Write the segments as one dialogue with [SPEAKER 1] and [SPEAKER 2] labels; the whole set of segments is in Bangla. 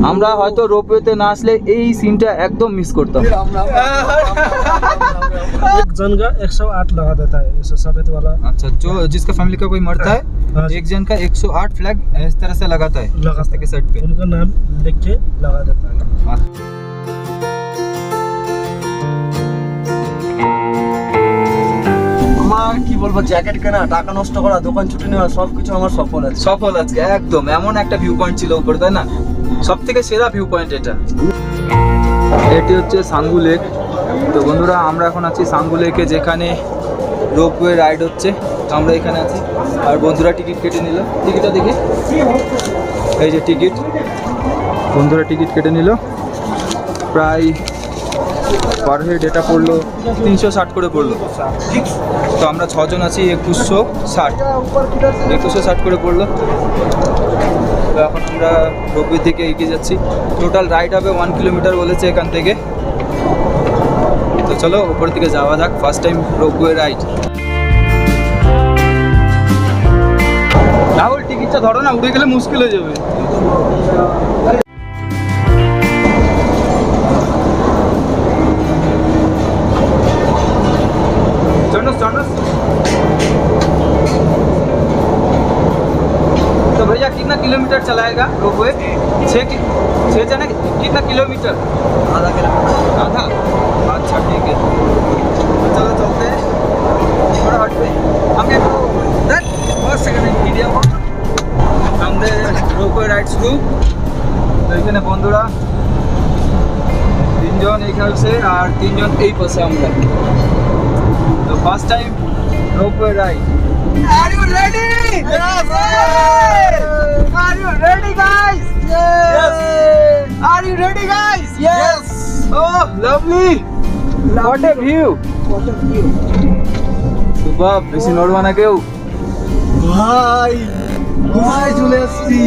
[SPEAKER 1] আমরা হয়তো রোপওয়েতে না আসলে এই সিনটা একদম মিস করতাম
[SPEAKER 2] एक जन का 108 लगा देता है ऐसे सफेद वाला
[SPEAKER 1] अच्छा जो जिसका फैमिली का कोई मरता है
[SPEAKER 2] हाँ।
[SPEAKER 1] एक जन का 108 फ्लैग इस तरह से लगाता है
[SPEAKER 2] लगाता
[SPEAKER 1] रास्ते के साइड पे
[SPEAKER 2] उनका नाम लिख के लगा देता है
[SPEAKER 3] কি বলব জ্যাকেট কেনা, টাকা নষ্ট করা, দোকান ছুটি নেওয়া, সবকিছু আমার সফল আছে।
[SPEAKER 1] সফল আজকে একদম। এমন একটা ভিউ পয়েন্ট ছিল উপরে, তাই না? সব থেকে সেরা ভিউ পয়েন্ট এটা। এটি হচ্ছে সাঙ্গু লেক তো বন্ধুরা, আমরা এখন আছি সাঙ্গু লেকে যেখানে রোপওয়ে রাইড হচ্ছে। তো আমরা এখানে আছি। আর বন্ধুরা টিকিট কেটে নিল। টিকিটটা দেখি। এই যে টিকিট। বন্ধুরা টিকিট কেটে নিল। প্রায় পার হেড এটা পড়ল, তিনশো ষাট করে পড়ল। তো আমরা ছজন আছি, একুশশো ষাট। একুশশো ষাট করে পড়ল। তো এখন আমরা রোপওয়ের দিকে এগিয়ে যাচ্ছি। টোটাল রাইড হবে ওয়ান কিলোমিটার বলেছে এখান থেকে। তো চলো ওপর দিকে যাওয়া যাক first time ropeway ride Rahul টিকিটটা ধরো না, উড়ে গেলে মুশকিল হয়ে যাবে। किलोमीटर चलाएगा रोपवे छः कि छः जाना कितना किलोमीटर
[SPEAKER 3] আধা কিলোমিটার
[SPEAKER 1] आधा अच्छा ठीक है तो चलो चलते हैं थोड़ा हट पे हमें तो देख बस सेकंड वीडियो আমাদের রোপওয়ে রাইড শুরু তো এখানে বন্ধুরা তিনজন এইখানে আর তিনজন এই পাশে আমরা তো first time ropeway ride Are you ready? Yes! Are you ready, guys? Yes! Are you ready, guys? Yes! Oh, lovely! What a view! What a view! সুবাব বেশি নড়বা না কেউ
[SPEAKER 3] ভাই ঘুমায় চলে এসছি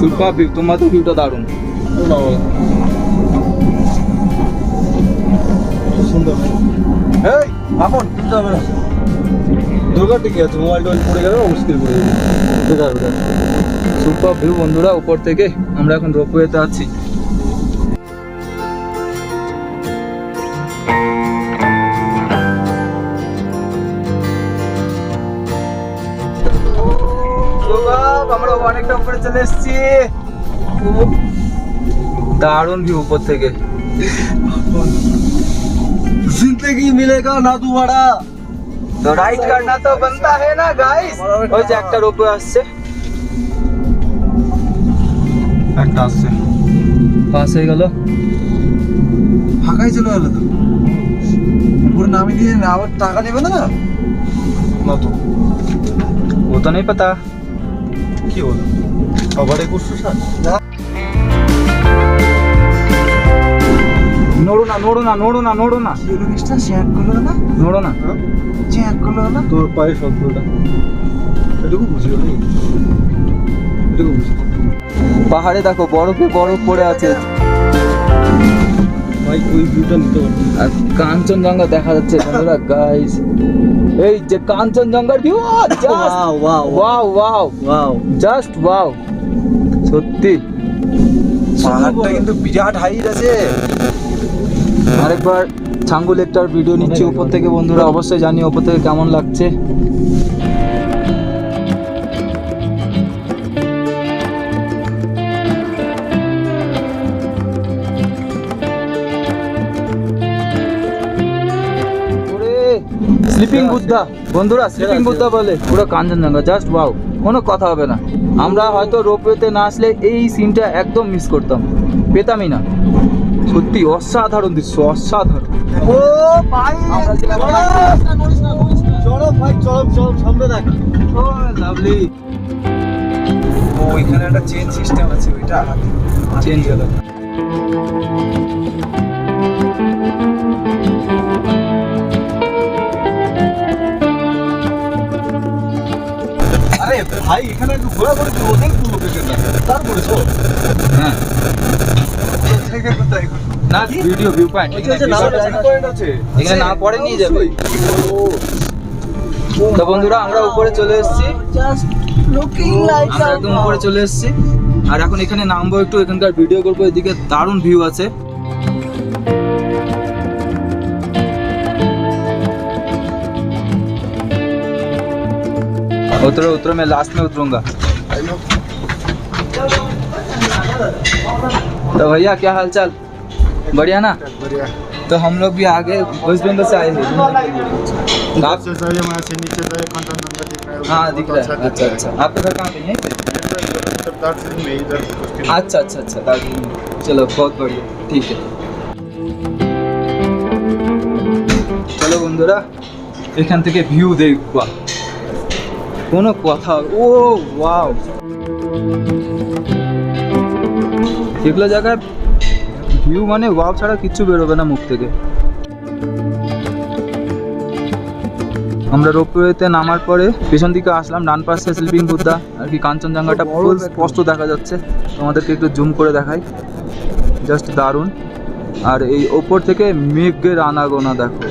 [SPEAKER 1] সুপার ভিউ তোমার তো ভিউটা দারুণ
[SPEAKER 3] সুন্দর এই আপন কিনতে হবে না দুর্গা আছে মোবাইল টোবাইল পড়ে মুশকিল পড়ে বেকার বেকার।
[SPEAKER 1] সুপার ভিউ বন্ধুরা, উপর থেকে আমরা এখন রোপওয়েতে আছি। অনেকটা উপরে চলে এসেছি। ভিউ উপর থেকে।
[SPEAKER 3] জিন্দগি মিলেগা না দুবারা
[SPEAKER 1] তো রাইড করনা তো बनता है না গাইস ওই যে একটা রোপওয়ে আসছে
[SPEAKER 3] একটা আসছে
[SPEAKER 1] পাস হয়ে গেল
[SPEAKER 3] ফাঁকাই চলে গেল তো উপরে নামিয়ে দিয়ে আবার টাকা নেবে না না তো
[SPEAKER 1] वो तो नहीं पता
[SPEAKER 3] কি হলো সবার একুশশো ষাট
[SPEAKER 1] ನೋಡು না ನೋಡು না ನೋಡು না ನೋಡು না
[SPEAKER 3] জিনিসটা শেয়ার করলো না
[SPEAKER 1] ನೋಡು না
[SPEAKER 3] শেয়ার করলো না তোর পায়ে শব্দটা এটুকু বুঝি হলো এটুকু বুঝি
[SPEAKER 1] পাহাড়ে দেখো বরফে বরফ পড়ে আছে
[SPEAKER 3] ভাই ওই ভিউটা নিতে পারবো
[SPEAKER 1] আর কাঞ্চনজঙ্ঘা দেখা যাচ্ছে বন্ধুরা গাইস এই যে কাঞ্চনজঙ্ঘার view
[SPEAKER 3] wow wow
[SPEAKER 1] wow wow
[SPEAKER 3] wow
[SPEAKER 1] just wow সত্যি
[SPEAKER 3] পাহাড়টা কিন্তু বিরাট হাইট আছে
[SPEAKER 1] আরেকবার ছাঙ্গু লেকটার ভিডিও নিচ্ছি উপর থেকে। বন্ধুরা অবশ্যই জানি উপর থেকে কেমন লাগছে। স্লিপিং বুদ্ধা বন্ধুরা স্লিপিং বুদ্ধা বলে পুরো কাঞ্চনজঙ্ঘা জাস্ট ওয়াও কোনো কথা হবে না। আমরা হয়তো রোপওয়েতে না আসলে এই সিনটা একদম মিস করতাম। পেতামই না। সত্যি অসাধারণ দৃশ্য অসাধারণ।
[SPEAKER 3] ও ভাই
[SPEAKER 1] আমরা
[SPEAKER 3] চলো ভাই চলো চলো সামনে দেখ।
[SPEAKER 1] ও লাভলি
[SPEAKER 3] ও ওইখানে একটা চেন সিস্টেম আছে ওইটা
[SPEAKER 1] চেঞ্জ গেল
[SPEAKER 3] আরে ভাই এখানে একটু ঘোরাঘুরি তো অনেক লোকেশন তারপরে
[SPEAKER 1] হ্যাঁ। না ভিডিও ভিউ পয়েন্ট
[SPEAKER 3] পয়েন্ট আছে
[SPEAKER 1] এখানে না পরে নিয়ে যাবে তো বন্ধুরা আমরা উপরে চলে এসেছি
[SPEAKER 3] জাস্ট লুকিং লাইক
[SPEAKER 1] আমরা একদম উপরে চলে এসেছি আর এখন এখানে নামবো একটু এখানকার ভিডিও করবো এদিকে দারুণ ভিউ আছে उतरो उतरो मैं लास्ट में उतरूंगा तो भैया क्या हाल चाल बढ़िया ना
[SPEAKER 3] बढ़िया
[SPEAKER 1] तो हम लोग भी आगे वेस्ट बंगाल से आए हैं घूमने के लिए। आप
[SPEAKER 3] से सर यहाँ से नीचे तो कंचनजंगा दिख रहा है
[SPEAKER 1] हाँ दिख रहा है अच्छा अच्छा आपका घर कहाँ पे है
[SPEAKER 3] सरदार सिंह में इधर उसके
[SPEAKER 1] अच्छा अच्छा अच्छा दार्जिलिंग में। चलो बहुत बढ़िया ठीक है চলো বন্ধুরা এখান থেকে ভিউ দেখবা কোনো কথা ও ওয়াও এগুলো জায়গায় ভিউ মানে ওয়াও ছাড়া কিচ্ছু বেরোবে না মুখ থেকে। আমরা রোপওয়েতে নামার পরে পেছন দিকে আসলাম ডান পাশে স্লিপিং বুদ্ধা আর কি কাঞ্চনজঙ্ঘাটা ফুল স্পষ্ট দেখা যাচ্ছে। তোমাদেরকে একটু জুম করে দেখাই। জাস্ট দারুণ। আর এই ওপর থেকে মেঘের আনাগোনা দেখো.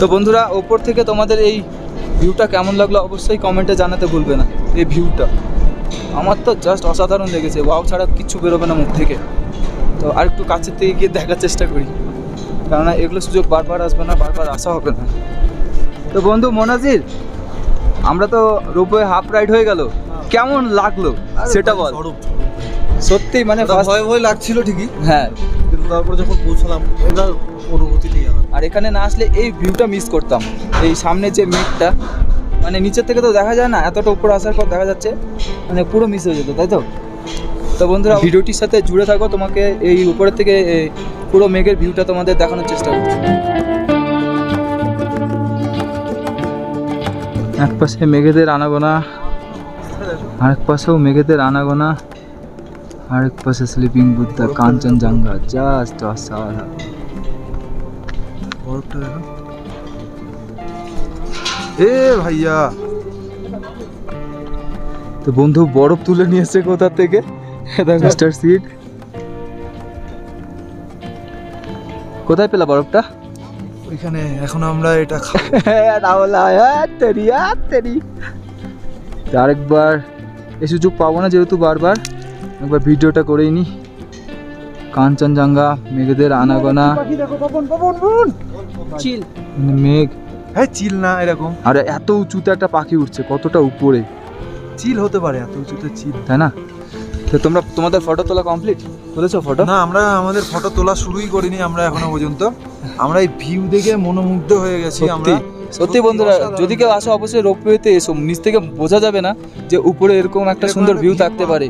[SPEAKER 1] তো বন্ধুরা ওপর থেকে তোমাদের এই ভিউটা কেমন লাগল অবশ্যই কমেন্টে জানাতে ভুলবে না এই ভিউটা। আমার তো জাস্ট অসাধারণ লেগেছে ওয়াও ছাড়া কিচ্ছু বেরোবে না মুখ থেকে। তো আর একটু কাছের থেকে গিয়ে দেখার চেষ্টা করি। কেননা এগুলো সুযোগ বারবার আসবে না বারবার আসা হবে না। তো বন্ধু মোনাজির আমরা তো রোপওয়ে হাফ রাইড হয়ে গেল। কেমন লাগল সেটা বল। সত্যি মানে
[SPEAKER 3] ভয় ভয় লাগছিল ঠিকই।
[SPEAKER 1] হ্যাঁ।
[SPEAKER 3] কিন্তু তারপরে যখন পৌঁছালাম এবার অনুভূতি নিয়ে
[SPEAKER 1] আর এখানে না আসলে এই ভিউটা মিস করতাম। এই সামনে যে মেঘটা মানে নিচের থেকে তো দেখা যায় না এতটা উপরে আসার পর দেখা যাচ্ছে মানে পুরো মিস হয়ে যেত তাই তো? তো বন্ধুরা ভিডিওটির সাথে জুড়ে থাকো তোমাকে এই উপরের থেকে পুরো মেঘের ভিউটা তোমাদের দেখানোর চেষ্টা করছি। এক পাশে মেঘেদের আনাগোনা আরেক পাশেও মেঘেদের আনাগোনা আরেক পাশে স্লিপিং বুদ্ধা কাঞ্চনজঙ্ঘা জাস্ট অসাধারণ।
[SPEAKER 3] বরফটা দেখো। এ ভাইয়া।
[SPEAKER 1] তো বন্ধু বরফ তুলে নিয়ে এসছে কোথা থেকে? মিস্টার সিড কোথায় পেলা বরফটা?
[SPEAKER 3] ওইখানে এখন আমরা এটা
[SPEAKER 1] আরেকবার এই সুযোগ পাবো না যেহেতু বারবার। একবার ভিডিওটা করেই নি। কাঞ্চনজঙ্ঘা মেঘেদের আনাগোনা।
[SPEAKER 2] চিল।
[SPEAKER 1] মানে মেঘ।
[SPEAKER 3] হ্যাঁ চিল না এরকম।
[SPEAKER 1] আর এত উঁচুতে একটা পাখি উঠছে কতটা উপরে।
[SPEAKER 3] চিল হতে পারে এত উঁচুতে চিল।
[SPEAKER 1] তাই না? তো তোমরা তোমাদের ফটো তোলা কমপ্লিট তুলেছো ফটো
[SPEAKER 3] না আমরা আমাদের ফটো তোলা শুরুই করিনি আমরা এখনও পর্যন্ত। আমরা এই ভিউ দেখে মনোমুগ্ধ হয়ে গেছি আমরা।
[SPEAKER 1] সত্যি বন্ধুরা যদি কেউ আসো অবশ্যই রোপওয়েতে এসো নিচ থেকে বোঝা যাবে না যে উপরে এরকম একটা সুন্দর ভিউ থাকতে পারে।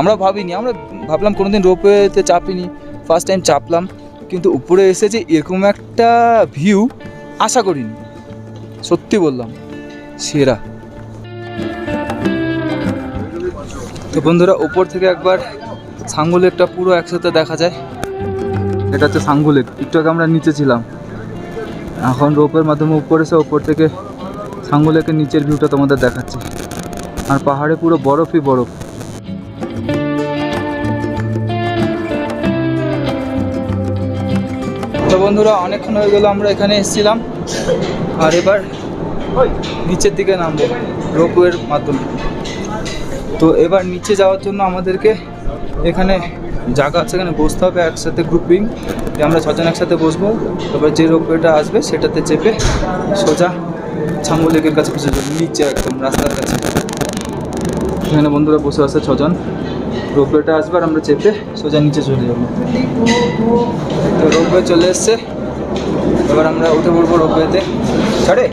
[SPEAKER 1] আমরা ভাবিনি আমরা ভাবলাম কোনোদিন রোপওয়েতে চাপিনি। First time চাপলাম। কিন্তু উপরে এসে যে এরকম একটা ভিউ আশা করিনি। সত্যি বললাম, সেরা। তো বন্ধুরা ওপর থেকে একবার সাঙ্গু লেকটা পুরো একসাথে দেখা যায়। এটা হচ্ছে সাঙ্গু লেক একটু আগে আমরা নিচে ছিলাম। এখন রোপের মাধ্যমে উপরে এসে ওপর থেকে সাঙ্গু লেকের নিচের ভিউটা তোমাদের দেখাচ্ছি। আর পাহাড়ে পুরো বরফই বরফ। বন্ধুরা, অনেকক্ষণ হয়ে গেল, আমরা এখানে এসেছিলাম। আর এবার নিচের দিকে নামবো, রোপওয়ের মাধ্যমে। তো এবার নিচে যাওয়ার জন্য আমাদেরকে এখানে জায়গা আছে, এখানে বসতে হবে, একসাথে গ্রুপিং আমরা ছজন একসাথে বসবো, এবার যে রোপওয়েটা আসবে, সেটাতে চেপে সোজা ছাঙ্গু লেকের কাছে নিচে একদম রাস্তার কাছে। এখানে বন্ধুরা বসে আছে ছজন। রোপওয়েটা আসবে আর আমরা চেপে সোজা নিচে চলে যাব তো রোপওয়ে চলে এসছে এবার আমরা উঠে পড়ব রোপওয়েতে ছাড়ে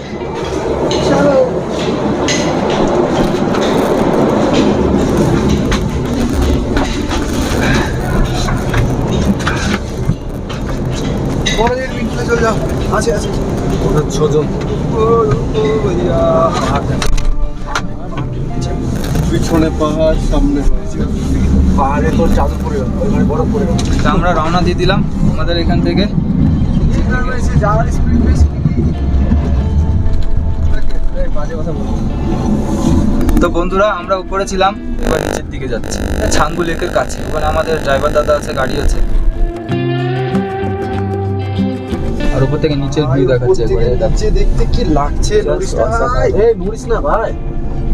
[SPEAKER 3] চলে যাও আছে আছে ওদের ছজন পিছনে পাহাড় সামনে পাহাড়ে তোর চাদর পড়ে ওইখানে বরফ পড়ে
[SPEAKER 1] তা আমরা রওনা দিয়ে দিলাম আমাদের এখান থেকে।
[SPEAKER 3] যাওয়ার স্পিড বেশি বাজে কথা বলব
[SPEAKER 1] তো বন্ধুরা আমরা উপরে ছিলাম এবার নিচের দিকে যাচ্ছি। ছাঙ্গু লেকের কাছে ওখানে আমাদের ড্রাইভার দাদা আছে গাড়ি আছে। আর উপর থেকে নিচের ভিউ দেখাচ্ছে একবারে এই
[SPEAKER 3] দেখতে কি লাগছে
[SPEAKER 1] Just
[SPEAKER 3] না ভাই। এই নড়িস না ভাই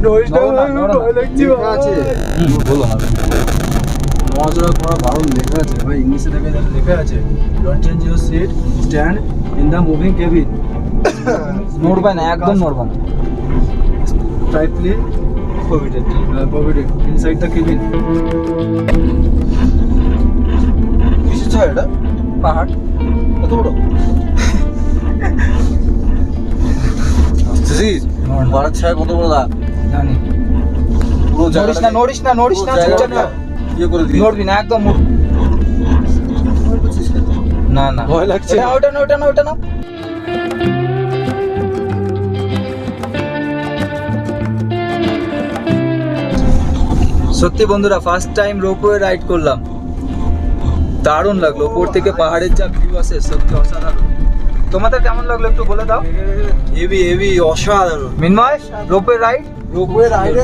[SPEAKER 3] ভাই, ভয় লাগছে
[SPEAKER 1] আছে। বলো না
[SPEAKER 3] নজরা করা বারণ লেখা আছে ভাই ইংলিশে দেখে লেখা আছে don't change your seat stand in the moving cabin
[SPEAKER 1] নড়বে না একদম নড়বে না।
[SPEAKER 3] Tightly provided provided inside the cabin কিসের ছায়া এটা?
[SPEAKER 1] পাহাড়?
[SPEAKER 3] কত বড়? দিস পাহাড়ের ছায়া কত বড়
[SPEAKER 1] জানি।
[SPEAKER 3] পুরো
[SPEAKER 1] নড়িস না নড়িস না নড়িস না।
[SPEAKER 3] ইয়ে করে দিবি
[SPEAKER 1] নড়বি না একদম না না।
[SPEAKER 3] ভয় লাগছে।
[SPEAKER 1] ওটা না ওটা না ওটা না। সত্যি বন্ধুরা ফার্স্ট টাইম রোপওয়ে রাইড করলাম। দারুণ লাগল। উপর থেকে পাহাড়ের যা ভিউ আছে সত্যি অসাধারণ। তোমাদের কেমন লাগল একটু বলে দাও?
[SPEAKER 3] হেভি হেভি অসাধারণ।
[SPEAKER 1] মিনময় রোপওয়ে রাইড
[SPEAKER 3] রোপওয়ে রাইডে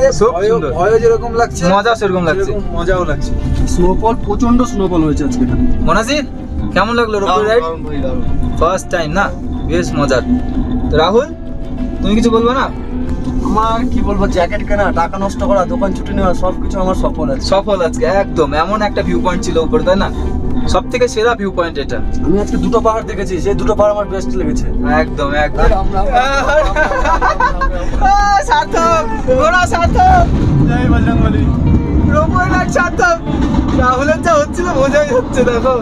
[SPEAKER 3] ভয় যেরকম লাগছে
[SPEAKER 1] মজা সেরকম লাগছে।
[SPEAKER 3] মজাও লাগছে। স্নোফল প্রচণ্ড স্নোফল হয়েছে আজকে।
[SPEAKER 1] মনাজির কেমন লাগল রোপওয়ে রাইড ফার্স্ট টাইম না? বেশ মজার। তো রাহুল তুমি কিছু বলব না?
[SPEAKER 3] আমার কি বলব জ্যাকেট কেনা টাকা নষ্ট করা দোকান ছুটি নেওয়া সবকিছু আমার সফল আছে
[SPEAKER 1] সফল আজকে একদম। এমন একটা ভিউ পয়েন্ট ছিল উপরে তাই না? সব থেকে সেরা ভিউ পয়েন্ট এটা।
[SPEAKER 3] আমি আজকে দুটো পাহাড় দেখেছি সেই দুটো পাহাড় আমার বেস্ট লেগেছে।
[SPEAKER 1] একদম একদম। সার্থক ঘোড়া সার্থক।
[SPEAKER 3] জয় বজরংবলী
[SPEAKER 1] রোপওয়ে রাইড সার্থক। রাহুলের যা হচ্ছিল মজাই হচ্ছে দেখো।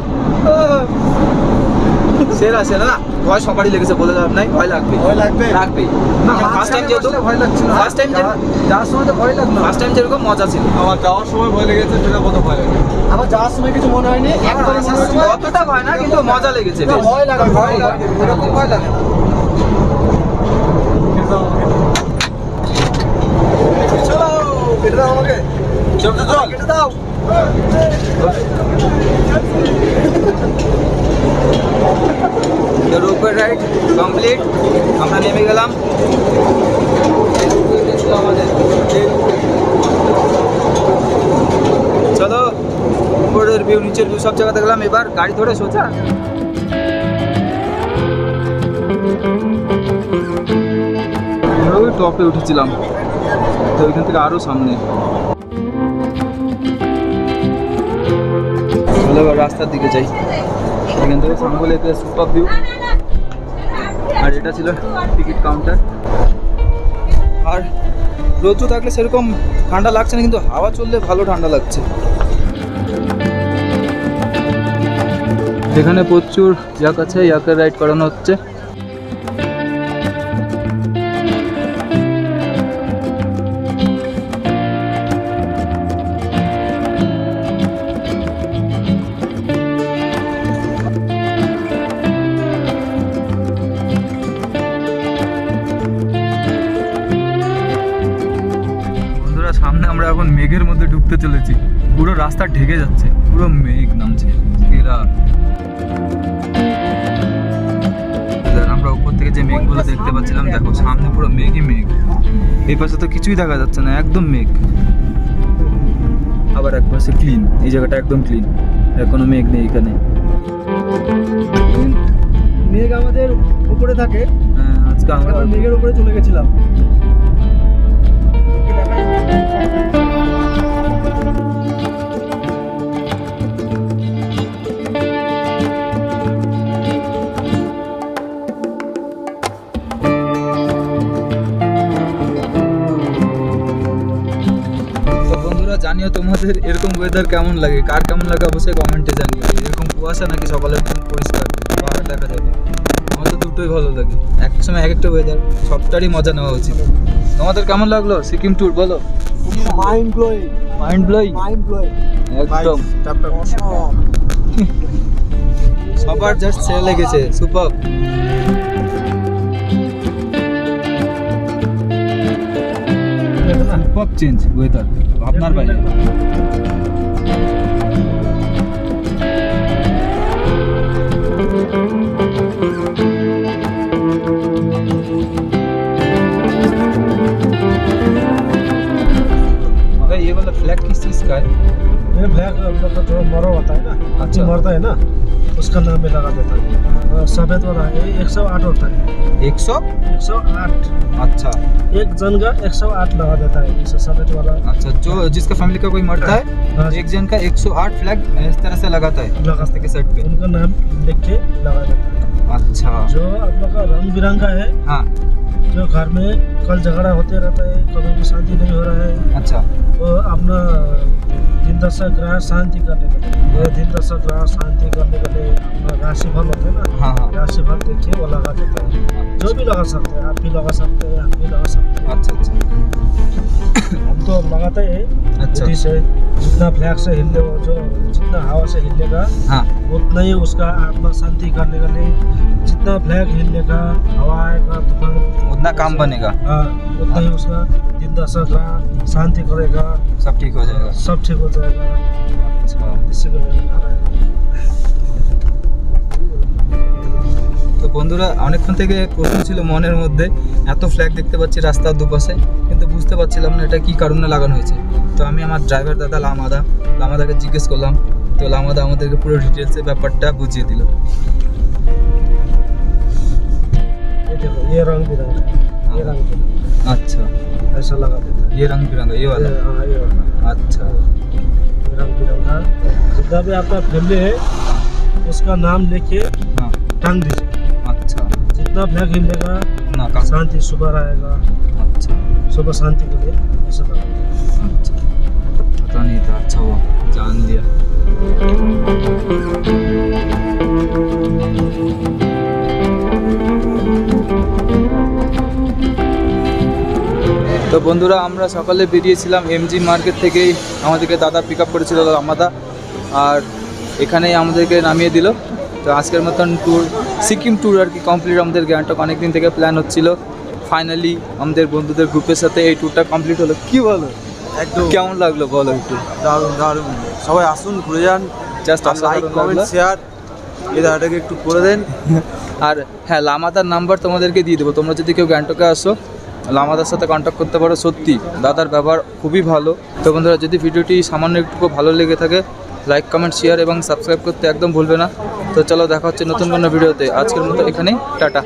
[SPEAKER 1] সেরা সেরা। না ভয় সবারই লেগেছে বলে লাভ নাই ভয় লাগবে
[SPEAKER 3] ভয় লাগবে
[SPEAKER 1] লাগবে না ফার্স্ট টাইম যেহেতু
[SPEAKER 3] ভয় লাগছিল
[SPEAKER 1] ফার্স্ট টাইম
[SPEAKER 3] যাওয়ার সময় তো ভয় লাগল।
[SPEAKER 1] ফার্স্ট টাইম যেরকম মজা ছিল।
[SPEAKER 3] আমার যাওয়ার সময় ভয় লেগেছে সেটা কত ভয় লাগে? আমার যাওয়ার সময় কিছু মনে হয়নি একবার সময়
[SPEAKER 1] অতটা ভয় না কিন্তু মজা লেগেছে
[SPEAKER 3] ভয় লাগে ভয় লাগে এরকম ভয় লাগে কেটে দাও। আমাকে চল চল কেটে দাও।
[SPEAKER 1] রোপওয়ে রাইড কমপ্লিট আমরা নেমে গেলাম। চলো, উপরের ভিউ নিচের ভিউ সব জায়গা দেখলাম এবার গাড়ি ধরে সোজা। টপে উঠেছিলাম। তো ওইখান থেকে আরও সামনে। রাস্তার দিকে যাই। এখান থেকে সাঙ্গু লেকের সুপার ভিউ আর এটা ছিল টিকিট কাউন্টার আর রোদ্র থাকলে সেরকম ঠান্ডা লাগছে না, কিন্তু হাওয়া চললে ভালো ঠান্ডা লাগছে। এখানে প্রচুর ইয়াক আছে ইয়াকের রাইড করানো হচ্ছে। রাস্তা ঢেকে যাচ্ছে পুরো মেঘ নামছে এরা আমরা উপর থেকে যে মেঘগুলো দেখতে পাচ্ছিলাম দেখো সামনে পুরো মেঘই মেঘ। এই পাশে তো কিছুই দেখা যাচ্ছে না একদম মেঘ। আবার এক পাশে ক্লিন এই জায়গাটা একদম ক্লিন কোনো মেঘ নেই এখানে।
[SPEAKER 2] মেঘ আমাদের উপরে থাকে।
[SPEAKER 1] হ্যাঁ, আজকে আমরা
[SPEAKER 2] আমরা মেঘের উপরে চলে গেছিলাম।
[SPEAKER 1] জানিও তোমাদের এরকম ওয়েদার কেমন লাগে? কার কেমন লাগে অবশ্যই কমেন্টে জানিও। এরকম কুয়াশা নাকি মতন পরিষ্কার পাহাড় দেখা যাবে। আমার তো দুটোই ভালো লাগে। এক সময় এক একটা ওয়েদার সবটারই মজা নেওয়া উচিত। তোমাদের কেমন লাগল সিকিম ট্যুর বলো?
[SPEAKER 2] Mind blowing
[SPEAKER 1] mind blowing
[SPEAKER 2] mind blowing
[SPEAKER 1] একদম। সবার জাস্ট ছেড়ে লেগেছে সুপার সুপার চেঞ্জ ওয়েদার আপনার বাইরে भाई ये वाला फ्लैग किस चीज का है
[SPEAKER 2] ये ब्लैक मतलब जो मरो होता है ना
[SPEAKER 1] अच्छा।
[SPEAKER 2] जो मरता है ना उसका नाम में लगा देता है हाँ, सफ़ेद वाला है एक सौ आठ होता है।
[SPEAKER 1] एक सौ?
[SPEAKER 2] एक सौ आठ।
[SPEAKER 1] अच्छा।
[SPEAKER 2] एक जन का एक सौ आठ लगा देता है सफ़ेद वाला।
[SPEAKER 1] अच्छा जो जिसका फैमिली का कोई मरता है
[SPEAKER 2] हाँ।
[SPEAKER 1] एक जन का एक सौ आठ फ्लैग इस तरह से लगाता है लगाता के सेट पे।
[SPEAKER 2] उनका नाम लिख के लगा देता है।
[SPEAKER 1] अच्छा।
[SPEAKER 2] जो आप लोग का रंग बिरंगा है
[SPEAKER 1] हाँ।
[SPEAKER 2] जो घर में कल झगड़ा होते रहता है कभी भी शादी नहीं हो रहा है
[SPEAKER 1] अच्छा।
[SPEAKER 2] वो अपना दशा ग्रह शांति करने के लिए। ये दिन दशा ग्रह शांति करने के लिए अपना राशि फल होते हैं ना?
[SPEAKER 1] हाँ हाँ।
[SPEAKER 2] राशि फल देखिए वो लगा देता है। जो भी लगा सकते हैं आप भी लगा सकते हैं हम भी लगा सकते हैं।
[SPEAKER 1] अच्छा अच्छा।
[SPEAKER 2] हम तो लगाते हैं।
[SPEAKER 1] अच्छा।
[SPEAKER 2] से जितना फ्लैग से हिले वो जो जितना हवा से हिलेगा
[SPEAKER 1] हाँ।
[SPEAKER 2] उतना ही उसका आत्मा शांति करने के लिए जितना फ्लैग हिलने का हवा आएगा तूफ़ान
[SPEAKER 1] उतना काम बनेगा।
[SPEAKER 2] हाँ उतना ही उसका दशा ग्रह शांति करेगा
[SPEAKER 1] सब ठीक हो जाएगा
[SPEAKER 2] सब ठीक हो जाएगा
[SPEAKER 1] अच्छा
[SPEAKER 2] इसी को लेकर आ रहा है
[SPEAKER 1] তো বন্ধুরা অনেকক্ষণ থেকে প্রশ্ন ছিল মনের মধ্যে এত ফ্ল্যাগ দেখতে পাচ্ছি রাস্তার দুপাশে কিন্তু বুঝতে পারছিলাম না এটা কি কারণে লাগানো হয়েছে তো আমি আমার ড্রাইভার দাদা লামাদা লামাদাকে জিজ্ঞেস করলাম তো লামাদা আমাদেরকে পুরো ডিটেলসে ব্যাপারটা বুঝিয়ে দিল
[SPEAKER 2] ये ऐसा लगा देता है।
[SPEAKER 1] ये रंग बिरंगा ये वाला?
[SPEAKER 2] हाँ ये वाला।
[SPEAKER 1] अच्छा।
[SPEAKER 2] रंग बिरंगा। जितना भी आपका फैमिली है उसका नाम लेके
[SPEAKER 1] हाँ।
[SPEAKER 2] टांग दीजिए।
[SPEAKER 1] अच्छा।
[SPEAKER 2] जितना फ्लैग हिलेगा
[SPEAKER 1] ना
[SPEAKER 2] शांति सुबह रहेगा
[SPEAKER 1] अच्छा।
[SPEAKER 2] सुबह शांति के लिए ऐसा लगा
[SPEAKER 1] अच्छा। पता नहीं था अच्छा हुआ। जान लिया। তো বন্ধুরা আমরা সকালে বেরিয়েছিলাম এমজি মার্কেট থেকেই। আমাদেরকে দাদা পিক আপ করেছিল আমাদা আর এখানেই আমাদেরকে নামিয়ে দিল। তো আজকের মতন ট্যুর সিকিম ট্যুর আর কি কমপ্লিট আমাদের গ্যাংটক অনেক দিন থেকে প্ল্যান হচ্ছিল। ফাইনালি আমাদের বন্ধুদের গ্রুপের সাথে এই ট্যুরটা কমপ্লিট হলো। কি বলো?
[SPEAKER 3] একদম।
[SPEAKER 1] কেমন লাগল বলো একটু?
[SPEAKER 3] দারুণ দারুণ। সবাই আসুন ঘুরে যান।
[SPEAKER 1] জাস্ট
[SPEAKER 3] লাইক কমেন্ট শেয়ার এই দাদাটাকে একটু করে দেন।
[SPEAKER 1] আর হ্যাঁ লামাদার নাম্বার তোমাদেরকে দিয়ে দেবো। তোমরা যদি কেউ গ্যাংটকে আসো লামাদার সাথে কন্ট্যাক্ট করতে পারো। সত্যি, দাদার ব্যবহার খুবই ভালো। তো বন্ধুরা, যদি ভিডিওটি সামান্য একটু ভালো লেগে থাকে লাইক কমেন্ট শেয়ার এবং সাবস্ক্রাইব করতে একদম ভুলবে না। তো চলো, দেখা হচ্ছে নতুন কোনো ভিডিওতে। আজকের মতো এখানেই, টাটা।